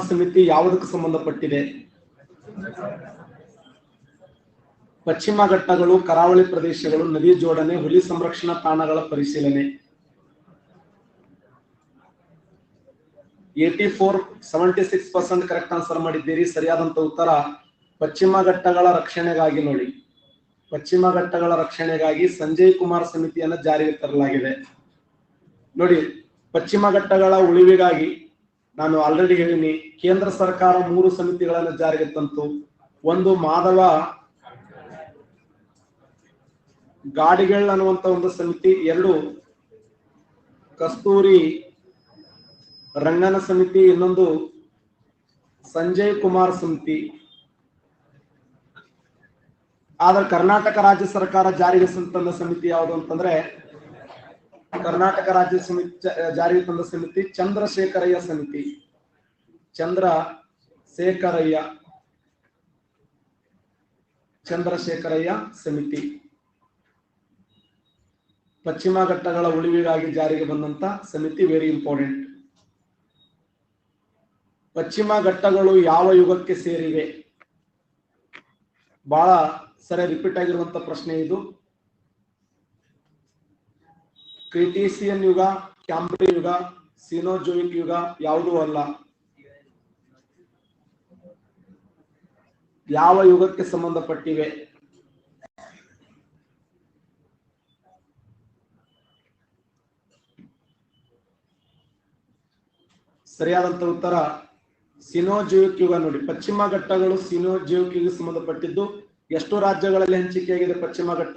ಸಮಿತಿ ಯಾವುದಕ್ಕೆ ಸಂಬಂಧಪಟ್ಟಿದೆ? ಪಶ್ಚಿಮ ಘಟ್ಟಗಳು, ಕರಾವಳಿ ಪ್ರದೇಶಗಳು, ನದಿ ಜೋಡಣೆ, ಹುಲಿ ಸಂರಕ್ಷಣಾ ತಾಣಗಳ ಪರಿಶೀಲನೆ. Eighty four, seventy six percent correct answer ಮಾಡಿದ್ದೀರಿ. ಸರಿಯಾದಂತ ಉತ್ತರ ಪಶ್ಚಿಮ ಘಟ್ಟಗಳ ರಕ್ಷಣೆಗಾಗಿ ನೋಡಿ. ಪಶ್ಚಿಮ ಘಟ್ಟಗಳ ರಕ್ಷಣೆಗಾಗಿ ಸಂಜಯ್ ಕುಮಾರ್ ಸಮಿತಿಯನ್ನು ಜಾರಿಗೆ ತರಲಾಗಿದೆ. ನೋಡಿ, ಪಶ್ಚಿಮ ಘಟ್ಟಗಳ ಉಳಿವಿಗಾಗಿ ನಾನು ಆಲ್ರೆಡಿ ಹೇಳಿನಿ, ಕೇಂದ್ರ ಸರ್ಕಾರ ಮೂರು ಸಮಿತಿಗಳನ್ನು ಜಾರಿಗೆ ತಂತು. ಒಂದು ಮಾಧವ ಗಾಡಿಗಳ್ ಅನ್ನುವಂತ ಒಂದು ಸಮಿತಿ. ಎರಡು, ಕಸ್ತೂರಿ ರಂಗನ ಸಮಿತಿ. ಇನ್ನೊಂದು, ಸಂಜಯ್ ಕುಮಾರ್ ಸಮಿತಿ. ಆದ್ರೆ ಕರ್ನಾಟಕ ರಾಜ್ಯ ಸರ್ಕಾರ ಜಾರಿಗೆ ತಂದ ಸಮಿತಿ ಯಾವುದು ಅಂತಂದ್ರೆ ಕರ್ನಾಟಕ ರಾಜ್ಯ ಸಮಿತಿ ಜಾರಿಗೆ ತಂದ ಸಮಿತಿ, ಚಂದ್ರಶೇಖರಯ್ಯ ಸಮಿತಿ. ಚಂದ್ರ ಶೇಖರಯ್ಯ, ಚಂದ್ರಶೇಖರಯ್ಯ ಸಮಿತಿ. ಪಶ್ಚಿಮ ಘಟ್ಟಗಳ ಉಳಿವಿಗಾಗಿ ಜಾರಿಗೆ ಬಂದಂತ ಸಮಿತಿ ವೆರಿ ಇಂಪಾರ್ಟೆಂಟ್ ಪಶ್ಚಿಮ ಘಟ್ಟಗಳು ಯಾವ ಯುಗಕ್ಕೆ ಸೇರಿವೆ? ಬಹಳ ಸರಿ ರಿಪೀಟ್ ಆಗಿರುವಂತ ಪ್ರಶ್ನೆ ಇದು. ಕ್ರಿಟೀಸಿಯನ್ ಯುಗ, ಕ್ಯಾಂಬ್ರಿ ಯುಗ, ಸಿನೋಜೋಯಿಕ್ ಯುಗ ಯಾವುದೂ ಅಲ್ಲ. ಯಾವ ಯುಗಕ್ಕೆ ಸಂಬಂಧಪಟ್ಟಿವೆ? ಸರಿಯಾದಂತ ಉತ್ತರ ಸಿನೋಜೀವಿಕ್ ಯುಗ ನೋಡಿ. ಪಶ್ಚಿಮ ಘಟ್ಟಗಳು ಸಿನೋಜೀವಿಕ್ ಯುಗ ಸಂಬಂಧಪಟ್ಟಿದ್ದು. ಎಷ್ಟು ರಾಜ್ಯಗಳಲ್ಲಿ ಹಂಚಿಕೆಯಾಗಿದೆ ಪಶ್ಚಿಮ ಘಟ್ಟ.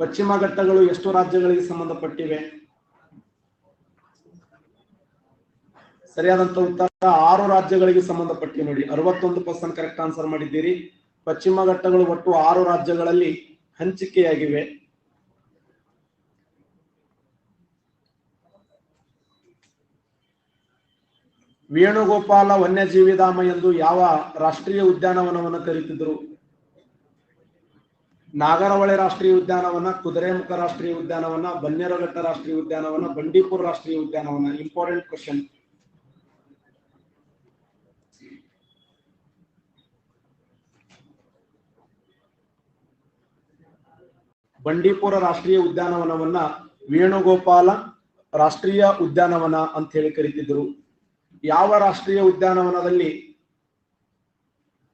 ಪಶ್ಚಿಮ ಘಟ್ಟಗಳು ಎಷ್ಟು ರಾಜ್ಯಗಳಿಗೆ ಸಂಬಂಧಪಟ್ಟಿವೆ. ಸರಿಯಾದಂತ ಉತ್ತರ ಆರು ರಾಜ್ಯಗಳಿಗೆ ಸಂಬಂಧಪಟ್ಟಿವೆ ನೋಡಿ. ಅರವತ್ತೊಂದು ಪರ್ಸೆಂಟ್ ಕರೆಕ್ಟ್ ಆನ್ಸರ್ ಮಾಡಿದ್ದೀರಿ. ಪಶ್ಚಿಮ ಘಟ್ಟಗಳು ಒಟ್ಟು ಆರು ರಾಜ್ಯಗಳಲ್ಲಿ ಹಂಚಿಕೆಯಾಗಿವೆ. ವೇಣುಗೋಪಾಲ ವನ್ಯಜೀವಿಧಾಮ ಎಂದು ಯಾವ ರಾಷ್ಟ್ರೀಯ ಉದ್ಯಾನವನವನ್ನು ಕರೀತಿದ್ರು? ನಾಗರಹೊಳೆ ರಾಷ್ಟ್ರೀಯ ಉದ್ಯಾನವನ ಕುದುರೆಮುಖ ರಾಷ್ಟ್ರೀಯ ಉದ್ಯಾನವನ, ಬನ್ನೇರಘಟ್ಟ ರಾಷ್ಟ್ರೀಯ ಉದ್ಯಾನವನ, ಬಂಡೀಪುರ ರಾಷ್ಟ್ರೀಯ ಉದ್ಯಾನವನ. ಇಂಪಾರ್ಟೆಂಟ್ ಕ್ವಶನ್ ಬಂಡೀಪುರ ರಾಷ್ಟ್ರೀಯ ಉದ್ಯಾನವನವನ್ನ ವೇಣುಗೋಪಾಲ ರಾಷ್ಟ್ರೀಯ ಉದ್ಯಾನವನ ಅಂತ ಹೇಳಿ ಕರೀತಿದ್ರು. ಯಾವ ರಾಷ್ಟ್ರೀಯ ಉದ್ಯಾನವನದಲ್ಲಿ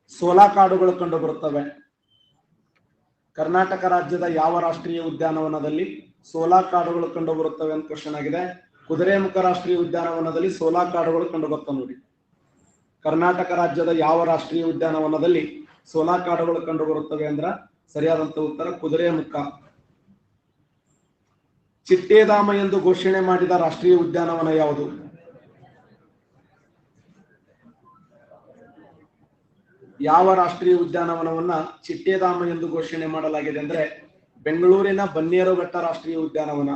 ಸೋಲಾ ಕಾಡುಗಳು ಕಂಡು ಬರುತ್ತವೆ? ಕರ್ನಾಟಕ ರಾಜ್ಯದ ಯಾವ ರಾಷ್ಟ್ರೀಯ ಉದ್ಯಾನವನದಲ್ಲಿ ಸೋಲಾ ಕಾಡುಗಳು ಕಂಡು ಬರುತ್ತವೆ ಅಂತ ಕ್ವಶನ್ ಆಗಿದೆ. ಕುದುರೆಮುಖ ರಾಷ್ಟ್ರೀಯ ಉದ್ಯಾನವನದಲ್ಲಿ ಸೋಲಾ ಕಾಡುಗಳು ಕಂಡು ಬರ್ತವೆ ನೋಡಿ. ಕರ್ನಾಟಕ ರಾಜ್ಯದ ಯಾವ ರಾಷ್ಟ್ರೀಯ ಉದ್ಯಾನವನದಲ್ಲಿ ಸೋಲಾ ಕಾಡುಗಳು ಕಂಡು ಬರುತ್ತವೆ ಅಂದ್ರ ಸರಿಯಾದಂತ ಉತ್ತರ ಕುದುರೆಮುಖ. ಚಿಟ್ಟೇಧಾಮ ಎಂದು ಘೋಷಣೆ ಮಾಡಿದ ರಾಷ್ಟ್ರೀಯ ಉದ್ಯಾನವನ ಯಾವುದು? ಯಾವ ರಾಷ್ಟ್ರೀಯ ಉದ್ಯಾನವನವನ್ನ ಚಿಟ್ಟೇಧಾಮ ಎಂದು ಘೋಷಣೆ ಮಾಡಲಾಗಿದೆ ಅಂದ್ರೆ ಬೆಂಗಳೂರಿನ ಬನ್ನೇರುಘಟ್ಟ ರಾಷ್ಟ್ರೀಯ ಉದ್ಯಾನವನ.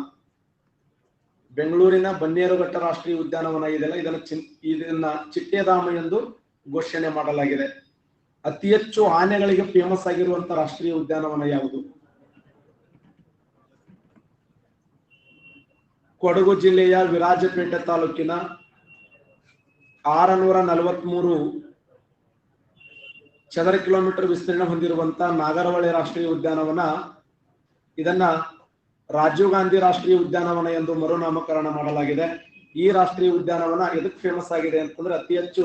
ಬೆಂಗಳೂರಿನ ಬನ್ನೇರುಘಟ್ಟ ರಾಷ್ಟ್ರೀಯ ಉದ್ಯಾನವನ ಇದೆಯಲ್ಲ ಇದನ್ನ ಇದನ್ನ ಚಿಟ್ಟೆಧಾಮ ಎಂದು ಘೋಷಣೆ ಮಾಡಲಾಗಿದೆ. ಅತಿ ಹೆಚ್ಚು ಆನೆಗಳಿಗೆ ಫೇಮಸ್ ಆಗಿರುವಂತ ರಾಷ್ಟ್ರೀಯ ಉದ್ಯಾನವನ ಯಾವುದು? ಕೊಡಗು ಜಿಲ್ಲೆಯ ವಿರಾಜಪೇಟೆ ತಾಲೂಕಿನ ಆರುನೂರ ನಲವತ್ಮೂರು ಚದರ ಕಿಲೋಮೀಟರ್ ವಿಸ್ತೀರ್ಣ ಹೊಂದಿರುವಂತ ನಾಗರಹೊಳೆ ರಾಷ್ಟ್ರೀಯ ಉದ್ಯಾನವನ, ಇದನ್ನ ರಾಜೀವ್ ಗಾಂಧಿ ರಾಷ್ಟ್ರೀಯ ಉದ್ಯಾನವನ ಎಂದು ಮರುನಾಮಕರಣ ಮಾಡಲಾಗಿದೆ. ಈ ರಾಷ್ಟ್ರೀಯ ಉದ್ಯಾನವನ ಎದಕ್ ಫೇಮಸ್ ಆಗಿದೆ ಅಂತಂದ್ರೆ ಅತಿ ಹೆಚ್ಚು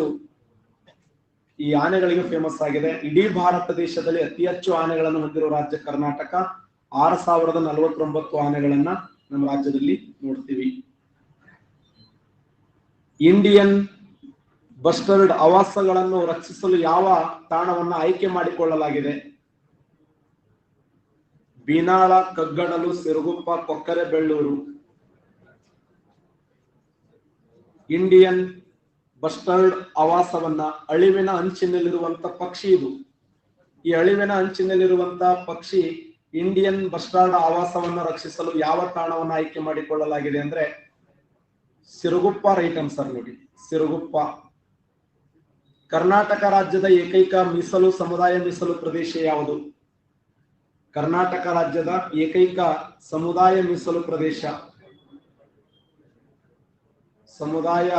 ಈ ಆನೆಗಳಿಗೆ ಫೇಮಸ್ ಆಗಿದೆ. ಇಡೀ ಭಾರತ ದೇಶದಲ್ಲಿ ಅತಿ ಹೆಚ್ಚು ಆನೆಗಳನ್ನು ಹೊಂದಿರುವ ರಾಜ್ಯ ಕರ್ನಾಟಕ. ಆರು ಸಾವಿರದ ನಲವತ್ತೊಂಬತ್ತು ಆನೆಗಳನ್ನ ನಮ್ಮ ರಾಜ್ಯದಲ್ಲಿ ನೋಡ್ತೀವಿ. ಇಂಡಿಯನ್ ಬಸ್ಟರ್ಡ್ ಆವಾಸಗಳನ್ನು ರಕ್ಷಿಸಲು ಯಾವ ತಾಣವನ್ನು ಆಯ್ಕೆ ಮಾಡಿಕೊಳ್ಳಲಾಗಿದೆ? ಬೀನಾಳ, ಕಗ್ಗಡಲು, ಸಿರುಗುಪ್ಪ, ಕೊಕ್ಕರೆ, ಬೆಳ್ಳೂರು. ಇಂಡಿಯನ್ ಬಸ್ಟರ್ಡ್ ಆವಾಸವನ್ನ ಅಳಿವಿನ ಅಂಚಿನಲ್ಲಿರುವಂತ ಪಕ್ಷಿ ಇದು. ಈ ಅಳಿವಿನ ಅಂಚಿನಲ್ಲಿರುವಂತ ಪಕ್ಷಿ ಇಂಡಿಯನ್ ಬಸ್ಟರ್ಡ್ ಆವಾಸವನ್ನು ರಕ್ಷಿಸಲು ಯಾವ ತಾಣವನ್ನು ಆಯ್ಕೆ ಮಾಡಿಕೊಳ್ಳಲಾಗಿದೆ ಅಂದ್ರೆ ಸಿರುಗುಪ್ಪ ರೈಟ್ ಆನ್ಸರ್ ನೋಡಿ. ಸಿರುಗುಪ್ಪ. ಕರ್ನಾಟಕ ರಾಜ್ಯದ ಏಕೈಕ ಮೀಸಲು ಸಮುದಾಯ ಮೀಸಲು ಪ್ರದೇಶ ಯಾವುದು? ಕರ್ನಾಟಕ ರಾಜ್ಯದ ಏಕೈಕ ಸಮುದಾಯ ಮೀಸಲು ಪ್ರದೇಶ. ಸಮುದಾಯ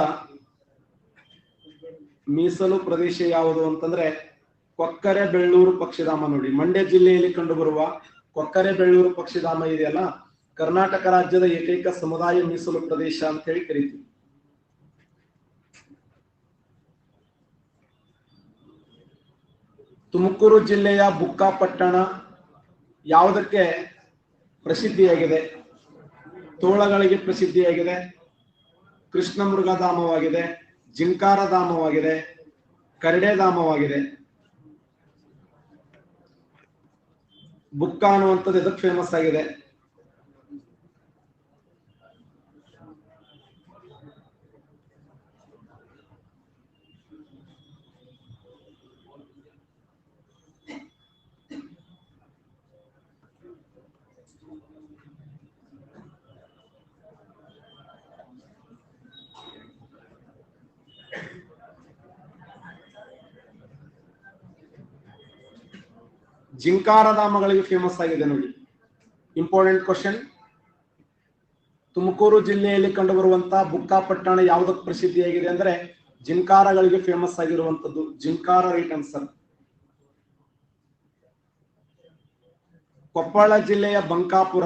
ಮೀಸಲು ಪ್ರದೇಶ ಯಾವುದು ಅಂತಂದ್ರೆ ಕೊಕ್ಕರೆ ಬೆಳ್ಳೂರು ಪಕ್ಷಿಧಾಮ ನೋಡಿ. ಮಂಡ್ಯ ಜಿಲ್ಲೆಯಲ್ಲಿ ಕಂಡುಬರುವ ಕೊಕ್ಕರೆ ಬೆಳ್ಳೂರು ಪಕ್ಷಿಧಾಮ ಇದೆಯಲ್ಲ? ಕರ್ನಾಟಕ ರಾಜ್ಯದ ಏಕೈಕ ಸಮುದಾಯ ಮೀಸಲು ಪ್ರದೇಶ ಅಂತ ಹೇಳಿ ಕರಿತೀವಿ. ತುಮಕೂರು ಜಿಲ್ಲೆಯ ಬುಕ್ಕಾಪಟ್ಟಣ ಯಾವುದಕ್ಕೆ ಪ್ರಸಿದ್ಧಿಯಾಗಿದೆ? ತೋಳಗಳಿಗೆ ಪ್ರಸಿದ್ಧಿಯಾಗಿದೆ ಕೃಷ್ಣ ಮೃಗಧಾಮವಾಗಿದೆ ಜಿಂಕಾರ ಧಾಮವಾಗಿದೆ, ಕರಡೆ ಧಾಮವಾಗಿದೆ. ಬುಕ್ಕ ಅನ್ನುವಂಥದ್ದು ಎದಕ್ಕೆ ಫೇಮಸ್ ಆಗಿದೆ? ಜಿಂಕಾರ ಧಾಮಗಳಿಗೆ ಫೇಮಸ್ ಆಗಿದೆ ನೋಡಿ. ಇಂಪಾರ್ಟೆಂಟ್ ಕ್ವಶನ್ ತುಮಕೂರು ಜಿಲ್ಲೆಯಲ್ಲಿ ಕಂಡುಬರುವಂತಹ ಬುಕ್ಕಾಪಟ್ಟಣ ಯಾವುದಕ್ಕೆ ಪ್ರಸಿದ್ಧಿಯಾಗಿದೆ ಅಂದ್ರೆ ಜಿಂಕಾರಗಳಿಗೆ ಫೇಮಸ್ ಆಗಿರುವಂತದ್ದು ಜಿಂಕಾರ ರೈಟ್ ಆನ್ಸರ್ ಕೊಪ್ಪಳ ಜಿಲ್ಲೆಯ ಬಂಕಾಪುರ.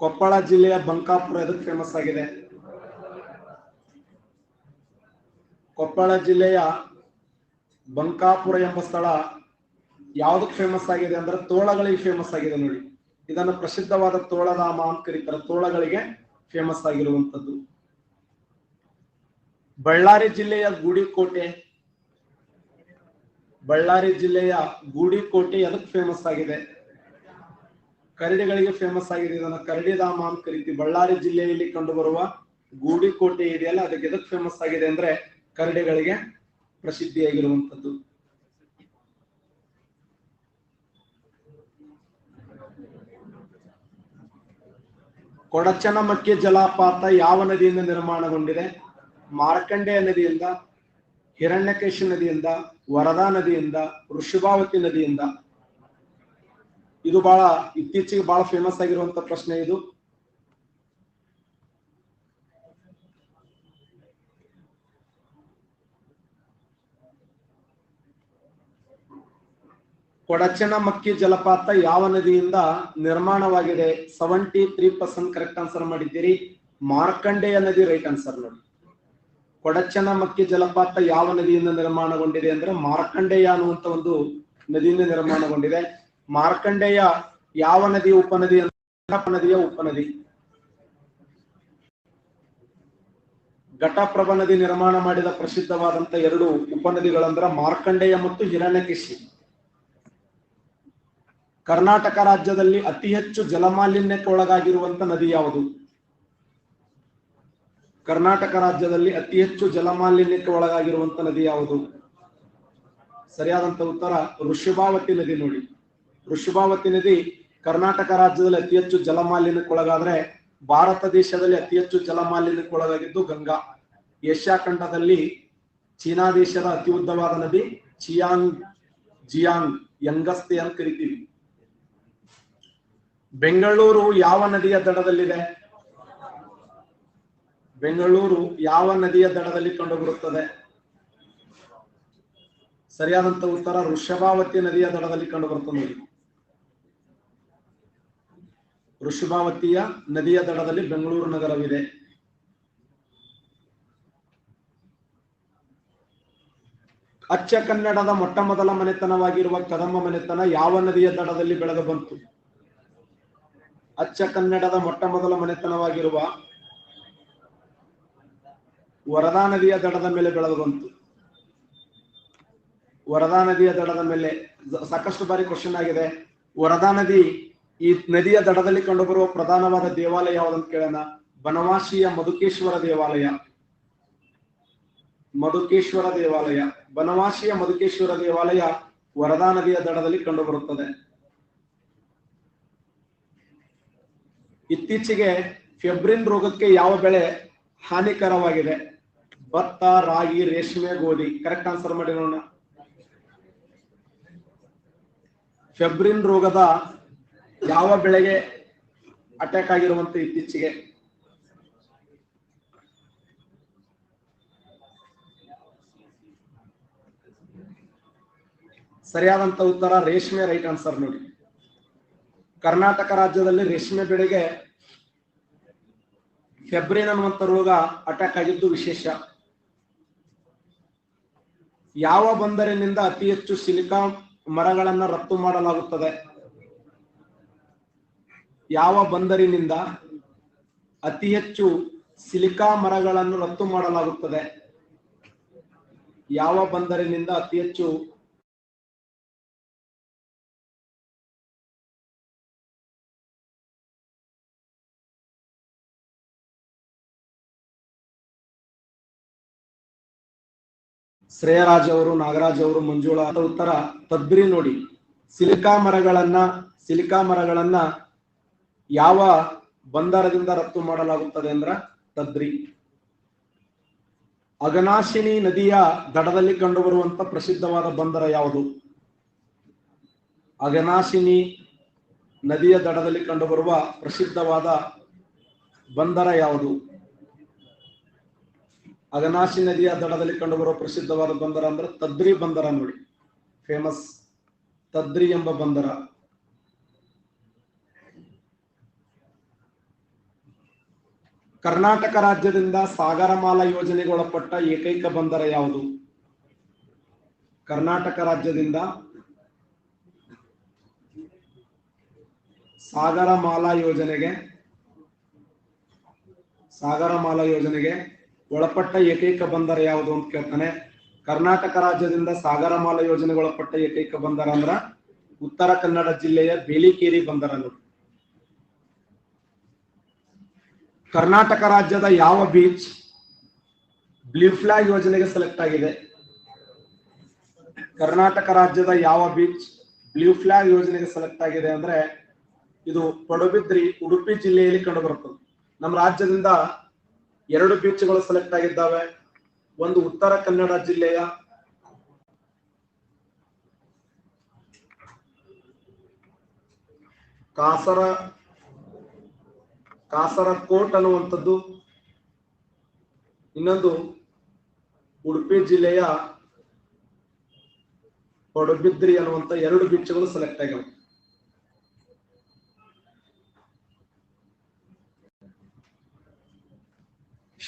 ಕೊಪ್ಪಳ ಜಿಲ್ಲೆಯ ಬಂಕಾಪುರ ಎದಕ್ಕೆ ಫೇಮಸ್ ಆಗಿದೆ? ಕೊಪ್ಪಳ ಜಿಲ್ಲೆಯ ಬಂಕಾಪುರ ಎಂಬ ಸ್ಥಳ ಯಾವ್ದಕ್ ಫೇಮಸ್ ಆಗಿದೆ ಅಂದ್ರೆ ತೋಳಗಳಿಗೆ ಫೇಮಸ್ ಆಗಿದೆ ನೋಡಿ. ಇದನ್ನು ಪ್ರಸಿದ್ಧವಾದ ತೋಳಧಾಮ ಅಂತ ಕರೀತಾರೆ. ತೋಳಗಳಿಗೆ ಫೇಮಸ್ ಆಗಿರುವಂತದ್ದು ಬಳ್ಳಾರಿ ಜಿಲ್ಲೆಯ ಗೂಡಿಕೋಟೆ. ಬಳ್ಳಾರಿ ಜಿಲ್ಲೆಯ ಗೂಡಿಕೋಟೆ ಅದಕ್ಕೆ ಫೇಮಸ್ ಆಗಿದೆ? ಕರಡಿಗಳಿಗೆ ಫೇಮಸ್ ಆಗಿದೆ. ಇದನ್ನ ಕರಡಿಧಾಮ ಅಂತ ಕರಿತೀವಿ. ಬಳ್ಳಾರಿ ಜಿಲ್ಲೆಯಲ್ಲಿ ಕಂಡುಬರುವ ಗೂಡಿಕೋಟೆ ಇದೆಯಲ್ಲ ಅದಕ್ಕೆ ಎದಕ್ ಫೇಮಸ್ ಆಗಿದೆ ಅಂದ್ರೆ ಕರಡಿಗಳಿಗೆ ಪ್ರಸಿದ್ಧಿಯಾಗಿರುವಂತದ್ದು ಕೊಡಚನಮಕ್ಕಿ ಜಲಪಾತ ಯಾವ ನದಿಯಿಂದ ನಿರ್ಮಾಣಗೊಂಡಿದೆ? ಮಾರ್ಕಂಡೇಯ ನದಿಯಿಂದ, ಹಿರಣ್ಯಕೇಶಿ ನದಿಯಿಂದ, ವರದಾ ನದಿಯಿಂದ, ಋಷಭಾವತಿ ನದಿಯಿಂದ. ಇದು ಬಹಳ ಇತ್ತೀಚೆಗೆ ಬಹಳ ಫೇಮಸ್ ಆಗಿರುವಂತ ಪ್ರಶ್ನೆ ಇದು. ಕೊಡಚನಮಕ್ಕಿ ಜಲಪಾತ ಯಾವ ನದಿಯಿಂದ ನಿರ್ಮಾಣವಾಗಿದೆ? Seventy three percent correct answer ಮಾಡಿದ್ದೀರಿ. ಮಾರ್ಕಂಡೇಯ ನದಿ ರೈಟ್ ಆನ್ಸರ್ ನೋಡಿ. ಕೊಡಚನಮಕ್ಕಿ ಜಲಪಾತ ಯಾವ ನದಿಯಿಂದ ನಿರ್ಮಾಣಗೊಂಡಿದೆ ಅಂದ್ರೆ ಮಾರ್ಕಂಡೇಯ ಅನ್ನುವಂತ ಒಂದು ನದಿಯಿಂದ ನಿರ್ಮಾಣಗೊಂಡಿದೆ. ಮಾರ್ಕಂಡೇಯ ಯಾವ ನದಿ ಉಪನದಿ ನದಿಯ ಉಪನದಿ. ಘಟಪ್ರಭಾ ನದಿ ನಿರ್ಮಾಣ ಮಾಡಿದ ಪ್ರಸಿದ್ಧವಾದಂತ ಎರಡು ಉಪನದಿಗಳಂದ್ರ ಮಾರ್ಕಂಡೇಯ ಮತ್ತು ಹಿರಣ್ಯಕೇಶಿ. ಕರ್ನಾಟಕ ರಾಜ್ಯದಲ್ಲಿ ಅತಿ ಹೆಚ್ಚು ಜಲಮಾಲಿನ್ಯಕ್ಕೆ ಒಳಗಾಗಿರುವಂತ ನದಿ ಯಾವುದು? ಕರ್ನಾಟಕ ರಾಜ್ಯದಲ್ಲಿ ಅತಿ ಹೆಚ್ಚು ಜಲಮಾಲಿನ್ಯಕ್ಕೆ ಒಳಗಾಗಿರುವಂತ ನದಿ ಯಾವುದು? ಸರಿಯಾದಂತ ಉತ್ತರ ಋಷಭಾವತಿ ನದಿ ನೋಡಿ. ಋಷಭಾವತಿ ನದಿ ಕರ್ನಾಟಕ ರಾಜ್ಯದಲ್ಲಿ ಅತಿ ಹೆಚ್ಚು ಜಲಮಾಲಿನ್ಯಕ್ಕೆ ಒಳಗಾದ್ರೆ ಭಾರತ ದೇಶದಲ್ಲಿ ಅತಿ ಹೆಚ್ಚು ಜಲಮಾಲಿನ್ಯಕ್ಕೆ ಒಳಗಾಗಿದ್ದು ಗಂಗಾ. ಏಷ್ಯಾ ಖಂಡದಲ್ಲಿ ಚೀನಾ ದೇಶದ ಅತಿ ಉದ್ದವಾದ ನದಿ ಚಿಯಾಂಗ್, ಜಿಯಾಂಗ್, ಯಂಗಸ್ತೆ ಅಂತ ಕರಿತೀವಿ. ಬೆಂಗಳೂರು ಯಾವ ನದಿಯ ದಡದಲ್ಲಿದೆ? ಬೆಂಗಳೂರು ಯಾವ ನದಿಯ ದಡದಲ್ಲಿ ಕಂಡುಬರುತ್ತದೆ? ಸರಿಯಾದಂತ ಉತ್ತರ ವೃಷಭಾವತಿ ನದಿಯ ದಡದಲ್ಲಿ ಕಂಡುಬರುತ್ತದೆ. ನೋಡಿ ವೃಷಭಾವತಿಯ ನದಿಯ ದಡದಲ್ಲಿ ಬೆಂಗಳೂರು ನಗರವಿದೆ. ಅಚ್ಚ ಕನ್ನಡದ ಮೊಟ್ಟ ಮೊದಲ ಮನೆತನವಾಗಿರುವ ಕದಂಬ ಮನೆತನ ಯಾವ ನದಿಯ ದಡದಲ್ಲಿ ಬೆಳೆದು ಬಂತು? ಅಚ್ಚ ಕನ್ನಡದ ಮೊಟ್ಟ ಮೊದಲ ಮನೆತನವಾಗಿರುವ ವರದಾ ನದಿಯ ದಡದ ಮೇಲೆ ಬೆಳೆದು ಬಂತು. ವರದಾ ನದಿಯ ದಡದ ಮೇಲೆ ಸಾಕಷ್ಟು ಬಾರಿ ಕ್ವಶನ್ ಆಗಿದೆ. ವರದಾ ನದಿ ಈ ನದಿಯ ದಡದಲ್ಲಿ ಕಂಡುಬರುವ ಪ್ರಧಾನವಾದ ದೇವಾಲಯ ಯಾವುದಂತ ಕೇಳೋಣ? ಬನವಾಸಿಯ ಮಧುಕೇಶ್ವರ ದೇವಾಲಯ. ಮಧುಕೇಶ್ವರ ದೇವಾಲಯ. ಬನವಾಸಿಯ ಮಧುಕೇಶ್ವರ ದೇವಾಲಯ ವರದಾ ನದಿಯ ದಡದಲ್ಲಿ ಕಂಡುಬರುತ್ತದೆ. ಇತ್ತೀಚೆಗೆ ಫೆಬ್ರಿನ್ ರೋಗಕ್ಕೆ ಯಾವ ಬೆಳೆ ಹಾನಿಕರವಾಗಿದೆ? ಭತ್ತ, ರಾಗಿ, ರೇಷ್ಮೆ, ಗೋಧಿ. ಕರೆಕ್ಟ್ ಆನ್ಸರ್ ಮಾಡಿ ನೋಡೋಣ. ಫೆಬ್ರಿನ್ ರೋಗದ ಯಾವ ಬೆಳೆಗೆ ಅಟ್ಯಾಕ್ ಆಗಿರುವಂತ ಇತ್ತೀಚೆಗೆ? ಸರಿಯಾದಂತ ಉತ್ತರ ರೇಷ್ಮೆ ರೈಟ್ ಆನ್ಸರ್ ನೋಡಿ. ಕರ್ನಾಟಕ ರಾಜ್ಯದಲ್ಲಿ ರೇಷ್ಮೆ ಬೆಳೆಗೆ ಫೆಬ್ರಿನ್ ಅನ್ನುವಂಥ ರೋಗ ಅಟ್ಯಾಕ್ ಆಗಿದ್ದು ವಿಶೇಷ. ಯಾವ ಬಂದರಿನಿಂದ ಅತಿ ಹೆಚ್ಚು ಸಿಲಿಕಾ ಮರಗಳನ್ನ ರಫ್ತು ಮಾಡಲಾಗುತ್ತದೆ? ಯಾವ ಬಂದರಿನಿಂದ ಅತಿ ಹೆಚ್ಚು ಸಿಲಿಕಾ ಮರಗಳನ್ನು ರಫ್ತು ಮಾಡಲಾಗುತ್ತದೆ? ಯಾವ ಬಂದರಿನಿಂದ ಅತಿ ಹೆಚ್ಚು ಶ್ರೇಯರಾಜ್ ಅವರು, ನಾಗರಾಜ್ ಅವರು, ಮಂಜುಳ ಉತ್ತರ ತದ್ಬಿರಿ ನೋಡಿ. ಸಿಲಿಕಾ ಮರಗಳನ್ನ ಸಿಲಿಕಾ ಮರಗಳನ್ನ ಯಾವ ಬಂದರದಿಂದ ರಫ್ತು ಮಾಡಲಾಗುತ್ತದೆ ಅಂದ್ರ ತದ್ರಿ. ಅಗನಾಶಿನಿ ನದಿಯ ದಡದಲ್ಲಿ ಕಂಡುಬರುವಂತ ಪ್ರಸಿದ್ಧವಾದ ಬಂದರ ಯಾವುದು? ಅಗನಾಶಿನಿ ನದಿಯ ದಡದಲ್ಲಿ ಕಂಡುಬರುವ ಪ್ರಸಿದ್ಧವಾದ ಬಂದರ ಯಾವುದು? ಅಗನಾಶಿ ನದಿಯ ದಡದಲ್ಲಿ ಕಂಡುಬರುವ ಪ್ರಸಿದ್ಧವಾದ ಬಂದರ ಅಂದ್ರೆ ತದ್ರಿ ಬಂದರ ನೋಡಿ. ಫೇಮಸ್ ತದ್ರಿ ಎಂಬ ಬಂದರ. ಕರ್ನಾಟಕ ರಾಜ್ಯದಿಂದ ಸಾಗರಮಾಲಾ ಯೋಜನೆಗೆ ಒಳಪಟ್ಟ ಏಕೈಕ ಬಂದರ ಯಾವುದು? ಕರ್ನಾಟಕ ರಾಜ್ಯದಿಂದ ಸಾಗರಮಾಲಾ ಯೋಜನೆಗೆ ಸಾಗರಮಾಲಾ ಯೋಜನೆಗೆ ಒಳಪಟ್ಟ ಏಕೈಕ ಬಂದರ ಯಾವುದು ಅಂತ ಕೇಳ್ತಾನೆ. ಕರ್ನಾಟಕ ರಾಜ್ಯದಿಂದ ಸಾಗರಮಾಲಾ ಯೋಜನೆಗೆ ಒಳಪಟ್ಟ ಏಕೈಕ ಬಂದರ ಅಂದ್ರ ಉತ್ತರ ಕನ್ನಡ ಜಿಲ್ಲೆಯ ಬೇಲಿಕೇರಿ ಬಂದರ ನೋಡಿ. ಕರ್ನಾಟಕ ರಾಜ್ಯದ ಯಾವ ಬೀಚ್ ಬ್ಲೂ ಫ್ಲಾಗ್ ಯೋಜನೆಗೆ ಸೆಲೆಕ್ಟ್ ಆಗಿದೆ? ಕರ್ನಾಟಕ ರಾಜ್ಯದ ಯಾವ ಬೀಚ್ ಬ್ಲೂ ಫ್ಲಾಗ್ ಯೋಜನೆಗೆ ಸೆಲೆಕ್ಟ್ ಆಗಿದೆ ಅಂದ್ರೆ ಇದು ಪಡುಬಿದ್ರಿ ಉಡುಪಿ ಜಿಲ್ಲೆಯಲ್ಲಿ ಕಂಡುಬರುತ್ತದೆ ನಮ್ಮ ರಾಜ್ಯದಿಂದ ಎರಡು ಬೀಚ್ಗಳು ಸೆಲೆಕ್ಟ್ ಆಗಿದ್ದಾವೆ. ಒಂದು ಉತ್ತರ ಕನ್ನಡ ಜಿಲ್ಲೆಯ ಕಾಸರ, ಕಾಸರಕೋಟ್ ಅನ್ನುವಂಥದ್ದು. ಇನ್ನೊಂದು ಉಡುಪಿ ಜಿಲ್ಲೆಯ ಪಡುಬಿದ್ರಿ ಅನ್ನುವಂಥ ಎರಡು ಬೀಚ್ಗಳು ಸೆಲೆಕ್ಟ್ ಆಗಿವೆ.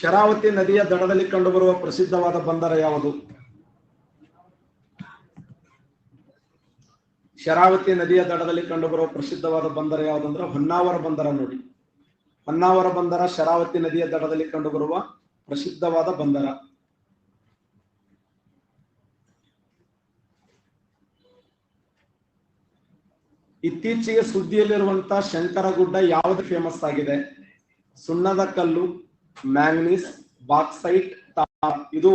ಶರಾವತಿ ನದಿಯ ದಡದಲ್ಲಿ ಕಂಡುಬರುವ ಪ್ರಸಿದ್ಧವಾದ ಬಂದರ ಯಾವುದು? ಶರಾವತಿ ನದಿಯ ದಡದಲ್ಲಿ ಕಂಡುಬರುವ ಪ್ರಸಿದ್ಧವಾದ ಬಂದರ ಯಾವುದಂದ್ರೆ ಹೊನ್ನಾವರ ಬಂದರ ನೋಡಿ. ಹೊನ್ನಾವರ ಬಂದರ ಶರಾವತಿ ನದಿಯ ದಡದಲ್ಲಿ ಕಂಡುಬರುವ ಪ್ರಸಿದ್ಧವಾದ ಬಂದರ. ಇತ್ತೀಚೆಗೆ ಸುದ್ದಿಯಲ್ಲಿರುವಂತಹ ಶಂಕರಗುಡ್ಡ ಯಾವುದು ಫೇಮಸ್ ಆಗಿದೆ? ಸುಣ್ಣದ ಕಲ್ಲು ಮ್ಯಾಂಗ್ನೀಸ್, ಬಾಕ್ಸೈಟ್ ಇದು